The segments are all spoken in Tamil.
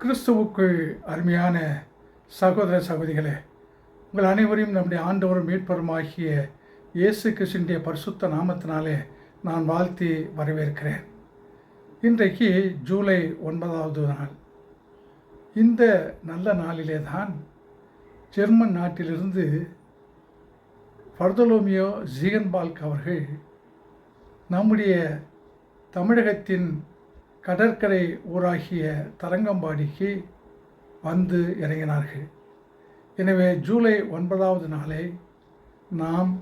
கிறிஸ்துவுக்குள் அருமையான சகோதர சகோதரிகளே உங்கள் அனைவரையும் நம்முடைய ஆண்டவரும் மீட்பருமாகிய இயேசு கிருஷ்ணனுடைய பரிசுத்த நாமத்தினாலே நான் வாழ்த்தி வரவேற்கிறேன். இன்றைக்கு ஜூலை ஒன்பதாவது நாள். இந்த நல்ல நாளிலே தான் ஜெர்மன் நாட்டிலிருந்து பர்தலோமியோ ஜீகன்பால்க் அவர்கள் நம்முடைய தமிழகத்தின் கடற்கரை ஊராகிய தரங்கம்பாடிக்கு வந்து இறங்கினார்கள். எனவே ஜூலை ஒன்பதாவது நாளை நாம்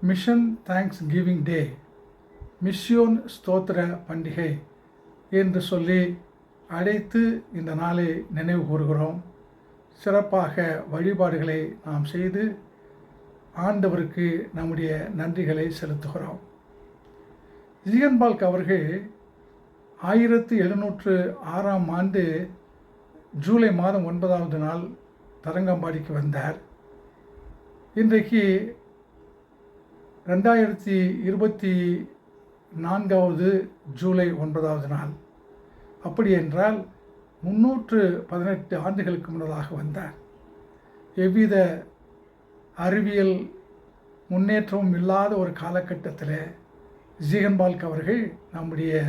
மிஷன் தேங்க்ஸ் கிவிங் டே மிஷியோன் ஸ்தோத்திர பண்டிகை என்று சொல்லி அழைத்து இந்த நாளை நினைவு கூறுகிறோம். சிறப்பாக வழிபாடுகளை நாம் செய்து ஆண்டவருக்கு நம்முடைய நன்றிகளை செலுத்துகிறோம். ஜியன்பால்க் அவர்கள் ஆயிரத்து எழுநூற்று ஆறாம் ஆண்டு ஜூலை மாதம் ஒன்பதாவது நாள் தரங்கம்பாடிக்கு வந்தார். இன்றைக்கு ரெண்டாயிரத்தி இருபத்தி நான்காவது ஜூலை ஒன்பதாவது நாள். அப்படி என்றால் முன்னூற்று பதினெட்டு ஆண்டுகளுக்கு முன்னதாக வந்தார். எவ்வித அறிவியல் முன்னேற்றமும் இல்லாத ஒரு காலகட்டத்தில் ஜீகன்பால்க் அவர்கள் நம்முடைய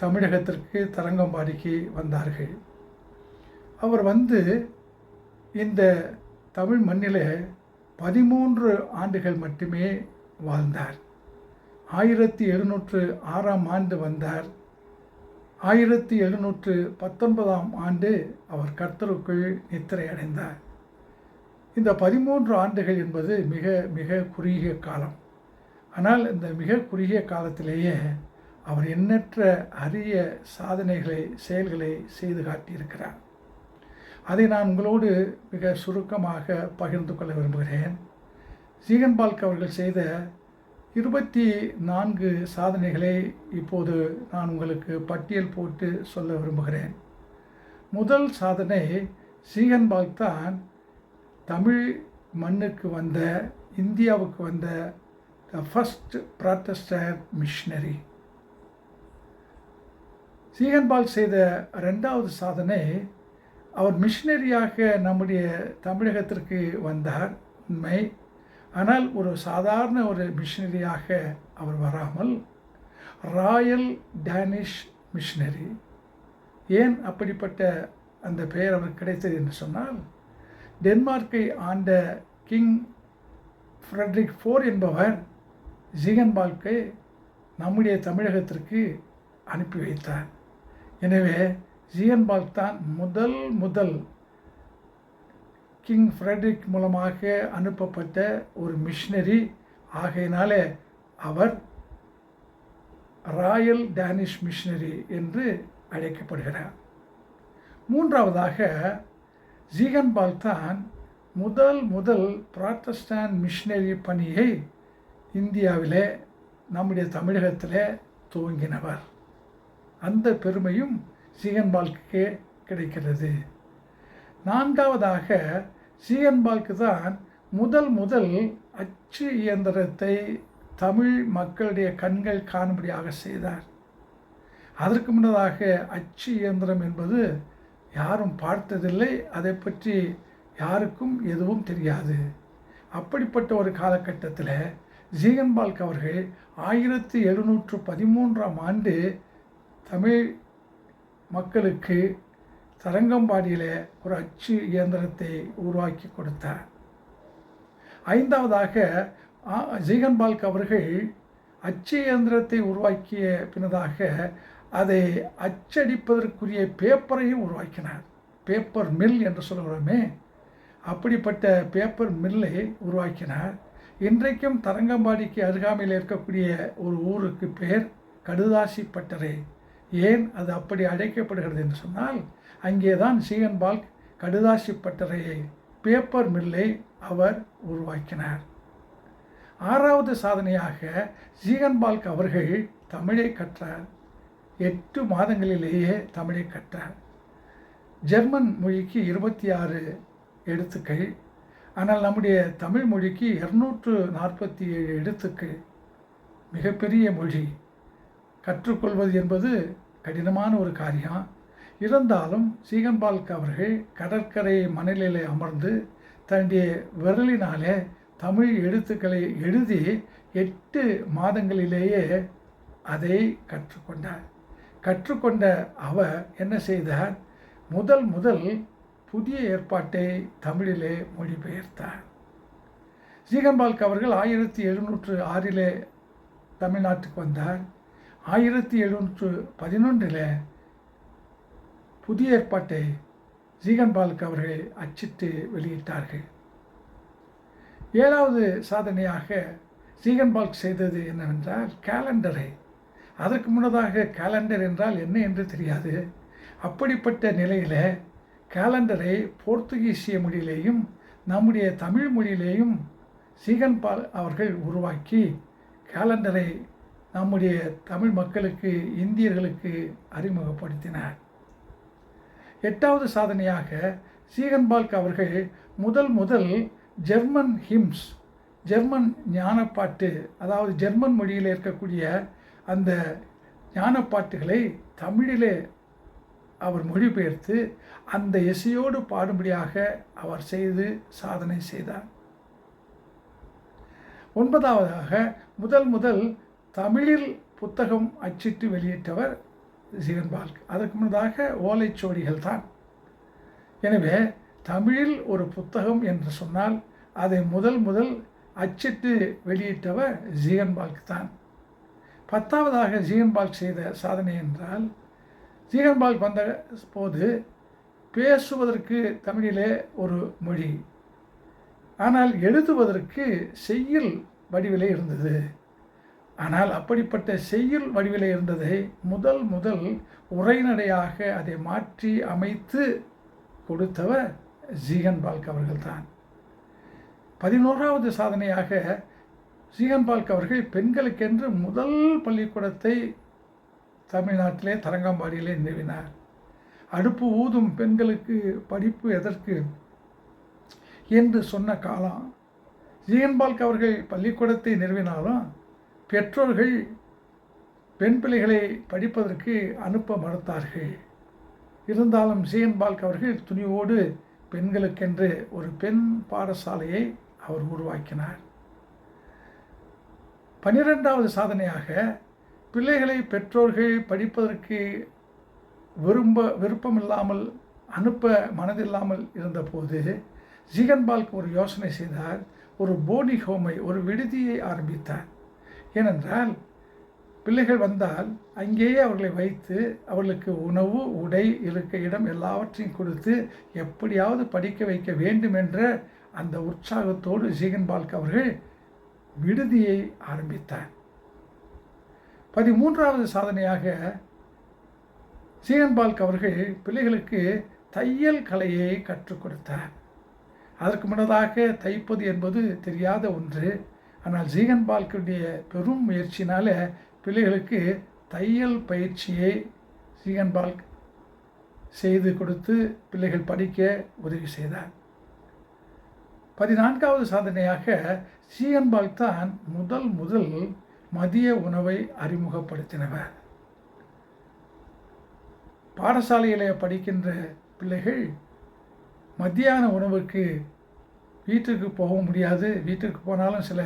தமிழகத்திற்கு தரங்கம்பாடிக்கு வந்தார்கள். அவர் வந்து இந்த தமிழ் மண்ணில் பதிமூன்று ஆண்டுகள் மட்டுமே வாழ்ந்தார். ஆயிரத்தி எழுநூற்று ஆறாம் ஆண்டு வந்தார். ஆயிரத்தி எழுநூற்று பத்தொன்பதாம் ஆண்டு அவர் கர்த்தருக்குள் நித்திரை அடைந்தார் இந்த பதிமூன்று ஆண்டுகள் என்பது மிக மிக குறுகிய காலம். ஆனால் இந்த மிக குறுகிய காலத்திலேயே அவர் எண்ணற்ற அரிய சாதனைகளை செயல்களை செய்து காட்டியிருக்கிறார். அதை நான் உங்களோடு மிக சுருக்கமாக பகிர்ந்து கொள்ள விரும்புகிறேன். ஜீகன்பால்க் அவர்கள் செய்த இருபத்தி நான்கு சாதனைகளை இப்போது நான் உங்களுக்கு பட்டியல் போட்டு சொல்ல விரும்புகிறேன். முதல் சாதனை சீகன்பால்க் தான் தமிழ் மண்ணுக்கு வந்த இந்தியாவுக்கு வந்த the first protestant missionary Ziegenbalg செய்த ரெண்டாவது சாதனை அவர் மிஷினரியாக நம்முடைய தமிழகத்திற்கு வந்தார். உண்மை. ஆனால் ஒரு சாதாரண ஒரு மிஷினரியாக அவர் வராமல் ராயல் டேனிஷ் மிஷினரி ஏன் அப்படிப்பட்ட அந்த பெயர் அவருக்கு கிடைத்தது என்று சொன்னால் டென்மார்க்கை ஆண்ட கிங் ஃப்ரெட்ரிக் ஃபோர் என்பவர் ஜிகன்பால்கை நம்முடைய தமிழகத்திற்கு அனுப்பி வைத்தார். எனவே ஜியன்பால்க் தான் முதல் முதல் கிங் ஃப்ரெட்ரிக் மூலமாக அனுப்பப்பட்ட ஒரு மிஷினரி. ஆகையினாலே அவர் ராயல் டேனிஷ் மிஷினரி என்று அழைக்கப்படுகிறார். மூன்றாவதாக ஜீகன்பால் தான் முதல் முதல் பிராட்டஸ்டான் மிஷினரி பணியை இந்தியாவிலே நம்முடைய தமிழகத்தில் துவங்கினவர். அந்த பெருமையும் சீகன்பால்க்கே கிடைக்கிறது. நான்காவதாக சீகன்பால்க்கு தான் முதல் முதல் அச்சு இயந்திரத்தை தமிழ் மக்களுடைய கண்கள் காணும்படியாக செய்தார். அதற்கு முன்னதாக அச்சு இயந்திரம் என்பது யாரும் பார்த்ததில்லை அதை பற்றி யாருக்கும் எதுவும் தெரியாது. அப்படிப்பட்ட ஒரு காலகட்டத்தில் ஜீகன்பால்க் அவர்கள் ஆயிரத்தி எழுநூற்று பதிமூன்றாம் ஆண்டு தமிழ் மக்களுக்கு தரங்கம்பாடியில் ஒரு அச்சு இயந்திரத்தை உருவாக்கி கொடுத்தார். ஐந்தாவதாக ஜீகன்பால்க் அவர்கள் அச்சு இயந்திரத்தை உருவாக்கிய பின்னதாக அதை அச்சடிப்பதற்குரிய பேப்பரையும் உருவாக்கினார். பேப்பர் மில் என்று சொல்கிறோமே அப்படிப்பட்ட பேப்பர் மில்லை உருவாக்கினார். இன்றைக்கும் தரங்கம்பாடிக்கு அருகாமையில் இருக்கக்கூடிய ஒரு ஊருக்கு பேர் கடுதாசிப்பட்டறை ஏன் அது அப்படி அழைக்கப்படுகிறது என்று சொன்னால் அங்கே தான் சீகன்பால்க் கடுதாசி பட்டறையை பேப்பர் மில்லை அவர் உருவாக்கினார். ஆறாவது சாதனையாக ஜீகன்பால்க் அவர்கள் தமிழை கற்றார். எட்டு மாதங்களிலேயே தமிழை கற்றார். ஜெர்மன் மொழிக்கு இருபத்தி ஆறு எழுத்துக்கள் ஆனால் நம்முடைய தமிழ் மொழிக்கு இரநூற்று நாற்பத்தி ஏழு எழுத்துக்கள். மிகப்பெரிய மொழி. கற்றுக்கொள்வது என்பது கடினமான ஒரு காரியம் இருந்தாலும் சீகன்பால்க் அவர்கள் கடற்கரை மணலில் அமர்ந்து தன்னுடைய விரலினாலே தமிழ் எழுத்துக்களை எழுதி எட்டு மாதங்களிலேயே அதை கற்றுக்கொண்டார். கற்றுக்கொண்ட அவர் என்ன செய்தார்? முதல் முதல் புதிய ஏற்பாட்டை தமிழிலே மொழிபெயர்த்தார். ஜீகன்பால்க் அவர்கள் ஆயிரத்தி எழுநூற்று ஆறிலே தமிழ்நாட்டுக்கு வந்தார். ஆயிரத்தி எழுநூற்று பதினொன்றில் புதிய ஏற்பாட்டை ஜீகன்பால்க் அவர்கள் அச்சிட்டு வெளியிட்டார்கள். ஏழாவது சாதனையாக ஜீகன்பால்க் செய்தது என்னவென்றால் கேலண்டரை. அதற்கு முன்னதாக கேலண்டர் என்றால் என்ன என்று தெரியாது. அப்படிப்பட்ட நிலையில் கேலண்டரை போர்த்துகீசிய மொழியிலேயும் நம்முடைய தமிழ் மொழியிலேயும் சீகன்பால் அவர்கள் உருவாக்கி கேலண்டரை நம்முடைய தமிழ் மக்களுக்கு இந்தியர்களுக்கு அறிமுகப்படுத்தினார். எட்டாவது சாதனையாக சீகன்பால்க் அவர்கள் முதல் முதல் ஜெர்மன் ஹிம்ஸ் ஜெர்மன் ஞானப்பாட்டு அதாவது ஜெர்மன் மொழியில் இருக்கக்கூடிய அந்த ஞானப்பாட்டுகளை தமிழிலே அவர் மொழிபெயர்த்து அந்த இசையோடு பாடும்படியாக அவர் செய்து சாதனை செய்தார். ஒன்பதாவதாக முதல் முதல் தமிழில் புத்தகம் அச்சிட்டு வெளியிட்டவர் ஜீவன்பால்க் அதற்கு முன்னதாக ஓலைச்சுவடிகள் தான். எனவே தமிழில் ஒரு புத்தகம் என்று சொன்னால் அதை முதல் முதல் அச்சிட்டு வெளியிட்டவர் ஜீகன்பால்க் தான். பத்தாவதாக ஜீகன்பால்க் செய்த சாதனை என்றால் ஜீகன்பால்க் வந்த போது பேசுவதற்கு தமிழிலே ஒரு மொழி ஆனால் எழுதுவதற்கு செய்யுள் வடிவிலே இருந்தது. ஆனால் அப்படிப்பட்ட செய்யுள் வடிவில் இருந்ததை முதல் முதல் உரைநடையாக அதை மாற்றி அமைத்து கொடுத்தவர் ஜீகன்பால்க் அவர்கள்தான். பதினோராவது சாதனையாக ஜீகன்பால்க் அவர்கள் பெண்களுக்கென்று முதல் பள்ளிக்கூடத்தை தமிழ்நாட்டிலே தரங்கம்பாடியிலே நிறுவினார். அடுப்பு ஊதும் பெண்களுக்கு படிப்பு எதற்கு என்று சொன்ன காலம் ஜீகன்பால்க் அவர்கள் பள்ளிக்கூடத்தை நிறுவினாலும் பெற்றோர்கள் பெண் பிள்ளைகளை படிப்பதற்கு அனுப்ப மறுத்தார்கள். இருந்தாலும் ஜீகன்பால்க் அவர்கள் துணிவோடு பெண்களுக்கென்று ஒரு பெண் பாடசாலையை அவர் உருவாக்கினார். பனிரெண்டாவது சாதனையாக பிள்ளைகளை பெற்றோர்கள் படிப்பதற்கு விரும்ப விருப்பமில்லாமல் அனுப்ப மனதில்லாமல் இருந்தபோது ஜிகன்பால்க் ஒரு யோசனை செய்தார். ஒரு போனி ஹோமை ஒரு விடுதியை ஆரம்பித்தார். ஏனென்றால் பிள்ளைகள் வந்தால் அங்கேயே அவர்களை வைத்து அவர்களுக்கு உணவு உடை இருக்க இடம் எல்லாவற்றையும் கொடுத்து எப்படியாவது படிக்க வைக்க வேண்டும் என்ற அந்த உற்சாகத்தோடு ஜீகன்பால்க் அவர்கள் விடுதியை ஆரம்பித்தார். பதிமூன்றாவது சாதனையாக சீகன்பால்க் அவர்கள் பிள்ளைகளுக்கு தையல் கலையை கற்றுக் கொடுத்தார். அதற்கு முன்னதாக தைப்பது என்பது தெரியாத ஒன்று. ஆனால் ஜீகன் பால்கனுடைய பெரும் முயற்சினால் பிள்ளைகளுக்கு தையல் பயிற்சியை ஜீகன் பால்க் செய்து கொடுத்து பிள்ளைகள் படிக்க உதவி செய்தார். பதினான்காவது சாதனையாக சீகன் பால்க் தான் முதல் முதல் மதிய உணவை அறிமுகப்படுத்தினவர். பாடசாலையில் படிக்கின்ற பிள்ளைகள் மத்தியான உணவுக்கு வீட்டுக்கு போக முடியாது. வீட்டுக்கு போனாலும் சில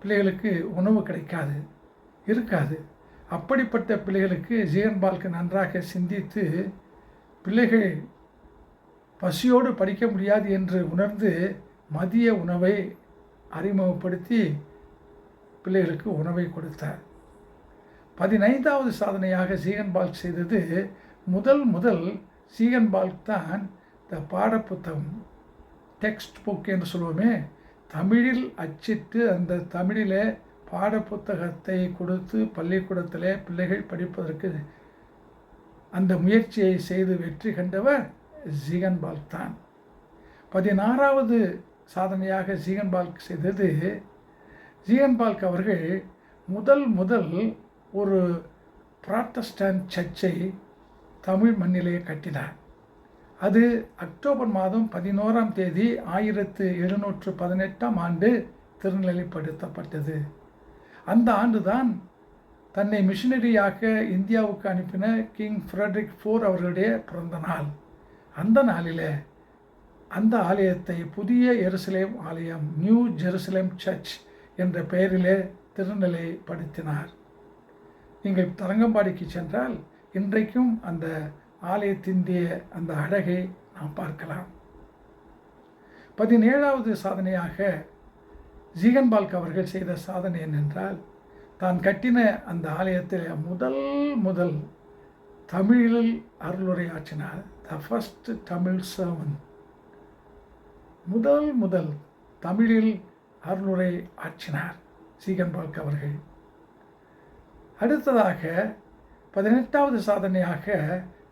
பிள்ளைகளுக்கு உணவு கிடைக்காது இருக்காது. அப்படிப்பட்ட பிள்ளைகளுக்கு ஜீவன்பால்க்கு நன்றாக சிந்தித்து பிள்ளைகள் பசியோடு படிக்க முடியாது என்று உணர்ந்து மதிய உணவை அறிமுகப்படுத்தி பிள்ளைகளுக்கு உணவை கொடுத்தார். பதினைந்தாவது சாதனையாக சீகன்பால்க் செய்தது முதல் முதல் சீகன்பால்க் தான் இந்த பாடப்புத்தகம். டெக்ஸ்ட் புக் என்று சொல்லுவோமே தமிழில் அச்சிட்டு அந்த தமிழிலே பாடப்புத்தகத்தை கொடுத்து பள்ளிக்கூடத்தில் பிள்ளைகள் படிப்பதற்கு அந்த முயற்சியை செய்து வெற்றி கண்டவர் ஜீகன்பால்க் தான். பதினாறாவது சாதனையாக ஜீகன்பால்க் செய்தது ஜீகன்பால்க் அவர்கள் முதல் முதல் ஒரு ப்ராட்டஸ்டன் சர்ச்சை தமிழ் மண்ணிலேயே கட்டினார். அது அக்டோபர் மாதம் பதினோராம் தேதி ஆயிரத்து எழுநூற்று பதினெட்டாம் ஆண்டு திருநிலைப்படுத்தப்பட்டது. அந்த ஆண்டுதான் தன்னை மிஷினரியாக இந்தியாவுக்கு அனுப்பின கிங் ஃப்ரெட்ரிக் ஃபோர் அவர்களுடைய பிறந்த நாள். அந்த நாளில் அந்த ஆலயத்தை புதிய எருசலேம் ஆலயம் நியூ ஜெருசலேம் சர்ச் என்ற பெயரிலே திருநிலைப்படுத்தினார். நீங்கள் தரங்கம்பாடிக்கு சென்றால் இன்றைக்கும் அந்த ஆலயத்தினுடைய அந்த அழகை நாம் பார்க்கலாம். பதினேழாவது சாதனையாக ஜீகன்பால்க் அவர்கள் செய்த சாதனை என்னென்றால் தான் கட்டின அந்த ஆலயத்தில் முதல் முதல் தமிழில் அருளுரையாற்றினார். த ஃபஸ்ட் தமிழ் சர்வன் முதல் முதல் தமிழில் அருளுரை ஆற்றினார் சீகன்பால்க் அவர்கள். அடுத்ததாக பதினெட்டாவது சாதனையாக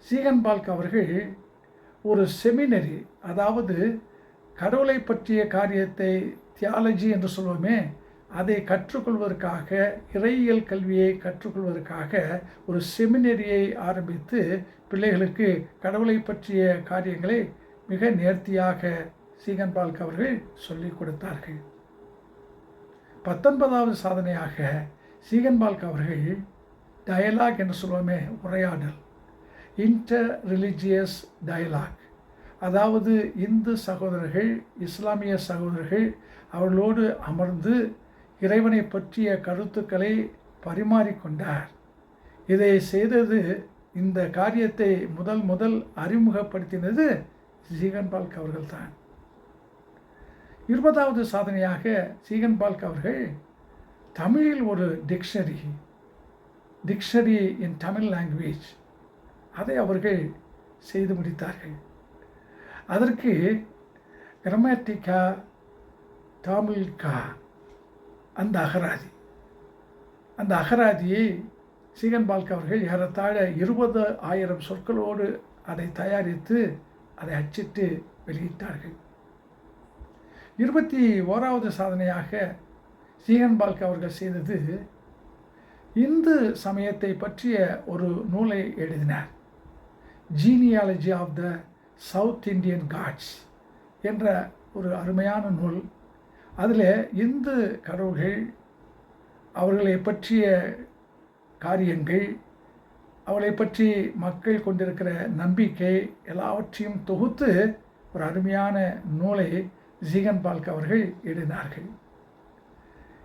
சீகன்பால்க் அவர்கள் ஒரு செமினரி அதாவது கடவுளை பற்றிய காரியத்தை தியாலஜி என்று சொல்லுவோமே அதை கற்றுக்கொள்வதற்காக இறையியல் கல்வியை கற்றுக்கொள்வதற்காக ஒரு செமினரியை ஆரம்பித்து பிள்ளைகளுக்கு கடவுளை பற்றிய காரியங்களை மிக நேர்த்தியாக சீகன்பால்க் அவர்கள் சொல்லிக் கொடுத்தார்கள். பத்தொன்பதாவது சாதனையாக சீகன்பால்க் அவர்கள் டயலாக் என்று சொல்லுவோமே உரையாடல். இன்டர் ரிலிஜியஸ் டயலாக் அதாவது இந்து சகோதரர்கள் இஸ்லாமிய சகோதரர்கள் அவர்களோடு அமர்ந்து இறைவனை பற்றிய கருத்துக்களை பரிமாறிக்கொண்டார். இதை செய்தது இந்த காரியத்தை முதல் முதல் அறிமுகப்படுத்தினது ஜீகன்பால்க் அவர்கள்தான். இருபதாவது சாதனையாக சீகன்பால்க் அவர்கள் தமிழில் ஒரு dictionary dictionary in Tamil language அதை அவர்கள் செய்து முடித்தார்கள். அதற்கு கிரமேட்டிக்கா தமிழ்கா அந்த அகராதி. அந்த அகராதியை சீகன்பால்க் அவர்கள் ஏறத்தாழ இருபது ஆயிரம் சொற்களோடு அதை தயாரித்து அதை அச்சிட்டு வெளியிட்டார்கள். இருபத்தி ஓராவது சாதனையாக சீகன்பால்க் அவர்கள் செய்தது இந்து சமயத்தை பற்றிய ஒரு நூலை எழுதினார். Genealogy of the south Indian gods என்ற ஒரு அருமையான நூல். அதில் இந்து கடவுள்கள் அவர்களை பற்றிய காரியங்கள் அவளை பற்றி மக்கள் கொண்டிருக்கிற நம்பிக்கை எல்லாவற்றையும் தொகுத்து ஒரு அருமையான நூலை ஜீகன் பால்க் அவர்கள் எழுதினார்கள்.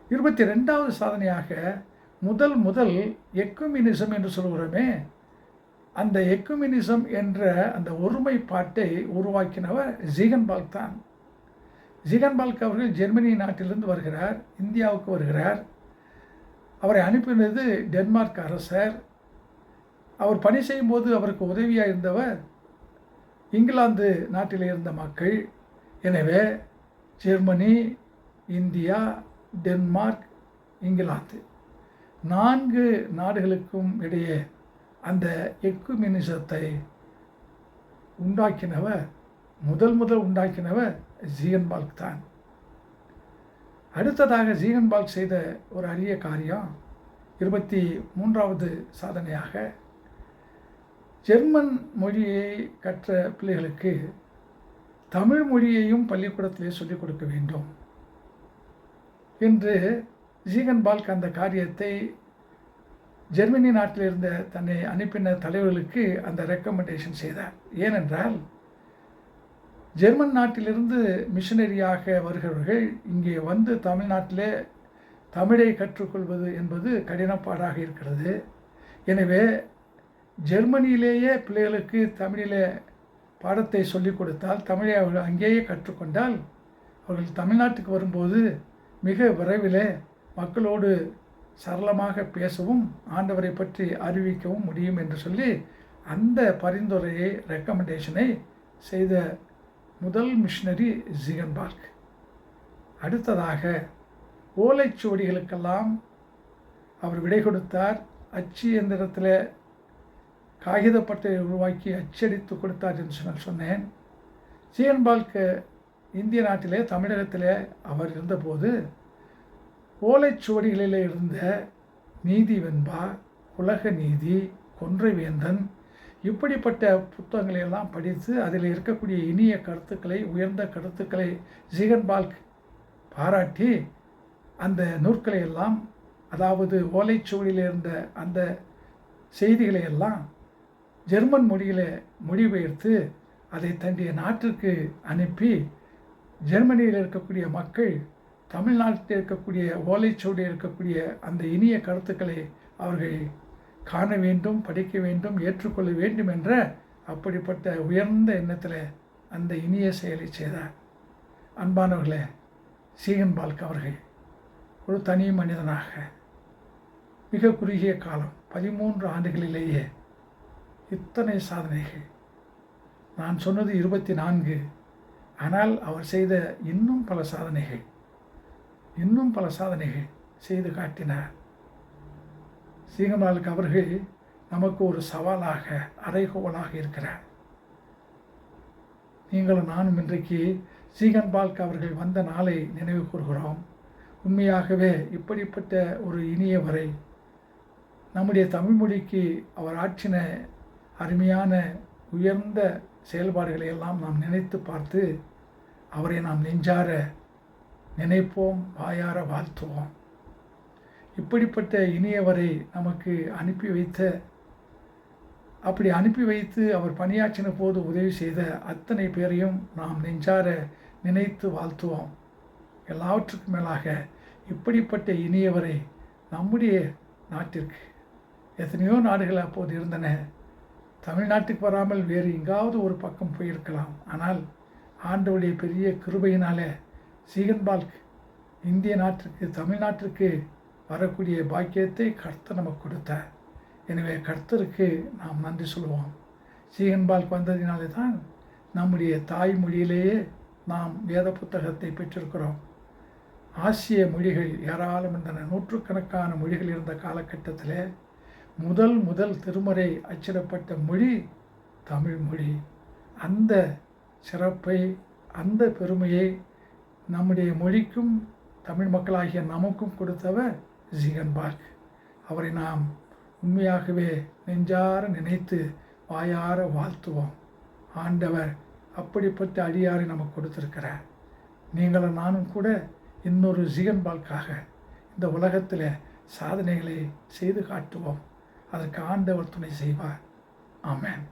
இருபத்தி ரெண்டாவது சாதனையாக முதல் முதல் எக்குமினிசம் என்று சொல்கிறோமே அந்த எக்குமினிசம் என்ற அந்த ஒருமைப்பாட்டை உருவாக்கினவர் ஜீகன்பால்க் தான். ஜீகன்பால்க் அவர்கள் ஜெர்மனி நாட்டிலிருந்து வருகிறார் இந்தியாவுக்கு வருகிறார். அவரை அனுப்பினது டென்மார்க் அரசர். அவர் பணி செய்யும்போது அவருக்கு உதவியாக இருந்தவர் இங்கிலாந்து நாட்டில் இருந்த மக்கள். எனவே ஜெர்மனி இந்தியா டென்மார்க் இங்கிலாந்து நான்கு நாடுகளுக்கும் இடையே அந்த எக்குமினிசத்தை உண்டாக்கினவர் முதல் முதல் உண்டாக்கினவர் ஜீகன்பால்க் தான். அடுத்ததாக ஜீகன்பால்க் செய்த ஒரு அரிய காரியம் இருபத்தி மூன்றாவது சாதனையாக ஜெர்மன் மொழியை கற்ற பிள்ளைகளுக்கு தமிழ் மொழியையும் பள்ளிக்கூடத்திலே சொல்லிக் கொடுக்க வேண்டும் என்று ஜீகன்பால்க் அந்த காரியத்தை ஜெர்மனி நாட்டில் இருந்த தன்னை அனுப்பின தலைவர்களுக்கு அந்த ரெக்கமெண்டேஷன் செய்தார். ஏனென்றால் ஜெர்மன் நாட்டிலிருந்து மிஷனரியாக வருகிறவர்கள் இங்கே வந்து தமிழ்நாட்டிலே தமிழை கற்றுக்கொள்வது என்பது கடினப்பாடாக இருக்கிறது. எனவே ஜெர்மனியிலேயே பிள்ளைகளுக்கு தமிழில் பாடத்தை சொல்லிக் கொடுத்தால் தமிழை அவர்கள் அங்கேயே கற்றுக்கொண்டால் அவர்கள் தமிழ்நாட்டுக்கு வரும்போது மிக விரைவில் மக்களோடு சரளமாக பேசவும் ஆண்டவரை பற்றி அறிவிக்கவும் முடியும் என்று சொல்லி அந்த பரிந்துரையை ரெக்கமெண்டேஷனை செய்த முதல் மிஷினரி ஜிகன்பார்க் அடுத்ததாக ஓலைச்சுவடிகளுக்கெல்லாம் அவர் விடை கொடுத்தார். அச்சு எந்திரத்தில் காகிதப்பட்டை உருவாக்கி அச்சடித்து கொடுத்தார் என்று நான் சொன்னேன். ஜிஎன்பால்க்கு இந்திய நாட்டிலே தமிழகத்திலே அவர் இருந்தபோது ஓலைச்சுவடிகளில் இருந்த நீதி வெண்பா உலக நீதி கொன்றைவேந்தன் இப்படிப்பட்ட புத்தகங்களை எல்லாம் படித்து அதில் இருக்கக்கூடிய இனிய கருத்துக்களை உயர்ந்த கருத்துக்களை ஜிகன்பால் பாராட்டி அந்த நூற்களை எல்லாம் அதாவது ஓலைச்சுவடியில் இருந்த அந்த செய்திகளை எல்லாம் ஜெர்மன் மொழியில் மொழிபெயர்த்து அதை தன்னுடைய நாட்டிற்கு அனுப்பி ஜெர்மனியில் இருக்கக்கூடிய மக்கள் தமிழ்நாட்டில் இருக்கக்கூடிய ஓலைச்சுவடியில் இருக்கக்கூடிய அந்த இனிய கருத்துக்களை அவர்கள் காண வேண்டும் படிக்க வேண்டும் ஏற்றுக்கொள்ள வேண்டும் என்ற அப்படிப்பட்ட உயர்ந்த எண்ணத்தில் அந்த இனிய செயலை செய்தார். அன்பானவர்களே சீகன் பால்க் அவர்கள் ஒரு தனி மனிதனாக மிக குறுகிய காலம் பதிமூன்று ஆண்டுகளிலேயே இத்தனை சாதனைகள். நான் சொன்னது இருபத்தி நான்கு ஆனால் அவர் செய்த இன்னும் பல சாதனைகள். இன்னும் பல சாதனைகள் செய்து காட்டினார். சீகமாலுக்கு அவர்கள் நமக்கு ஒரு சவாலாக அறைகோவலாக இருக்கிறார். நீங்களும் நானும் இன்றைக்கு சீகன் பால்க் அவர்கள் வந்த நாளை நினைவு கூறுகிறோம். உண்மையாகவே இப்படிப்பட்ட ஒரு இனியவரை நம்முடைய தமிழ் மொழிக்கு அவர் ஆற்றின அருமையான உயர்ந்த செயல்பாடுகளை எல்லாம் நாம் நினைத்து பார்த்து அவரை நாம் நெஞ்சார நினைப்போம் வாயார வாழ்த்துவோம். இப்படிப்பட்ட இனியவரை நமக்கு அனுப்பி வைத்த அப்படி அனுப்பி வைத்து அவர் பணியாற்றின போது உதவி செய்த அத்தனை பேரையும் நாம் நெஞ்சார நினைத்து வாழ்த்துவோம். எல்லாவற்றுக்கும் மேலாக இப்படிப்பட்ட இனியவரை நம்முடைய நாட்டிற்கு எத்தனையோ நாடுகள் அப்போது இருந்தன. தமிழ்நாட்டுக்கு வராமல் வேறு எங்காவது ஒரு பக்கம் போயிருக்கலாம். ஆனால் ஆண்டவுடைய பெரிய கிருபையினாலே சீகன்பால்க் இந்திய நாட்டிற்கு தமிழ்நாட்டிற்கு வரக்கூடிய பாக்கியத்தை கர்த்தர் நமக்கு கொடுத்தார். எனவே கர்த்தருக்கு நாம் நன்றி சொல்லுவோம் சீகன்பால்க் வந்ததினாலே தான் நம்முடைய தாய்மொழியிலேயே நாம் வேத புத்தகத்தை பெற்றிருக்கிறோம். ஆசிய மொழிகள் ஏராளம் இருந்தன. நூற்றுக்கணக்கான மொழிகள் இருந்த காலகட்டத்தில் முதல் முதல் திருமறை அச்சிடப்பட்ட மொழி தமிழ் மொழி. அந்த சிறப்பை அந்த பெருமையை நம்முடைய மொழிக்கும் தமிழ் மக்களாகிய நமக்கும் கொடுத்தவர் ஜிகன்பார்க் அவரை நாம் உண்மையாகவே நெஞ்சார நினைத்து வாயார வாழ்த்துவோம். ஆண்டவர் அப்படிப்பட்ட அடியாரை நமக்கு கொடுத்துருக்கிறார். நீங்களும் நானும் கூட இன்னொரு ஜிகன்பால்காக இந்த உலகத்தில் சாதனைகளை செய்து காட்டுவோம். அதற்கு ஆண்டவர் துணை செய்வார். ஆமேன்.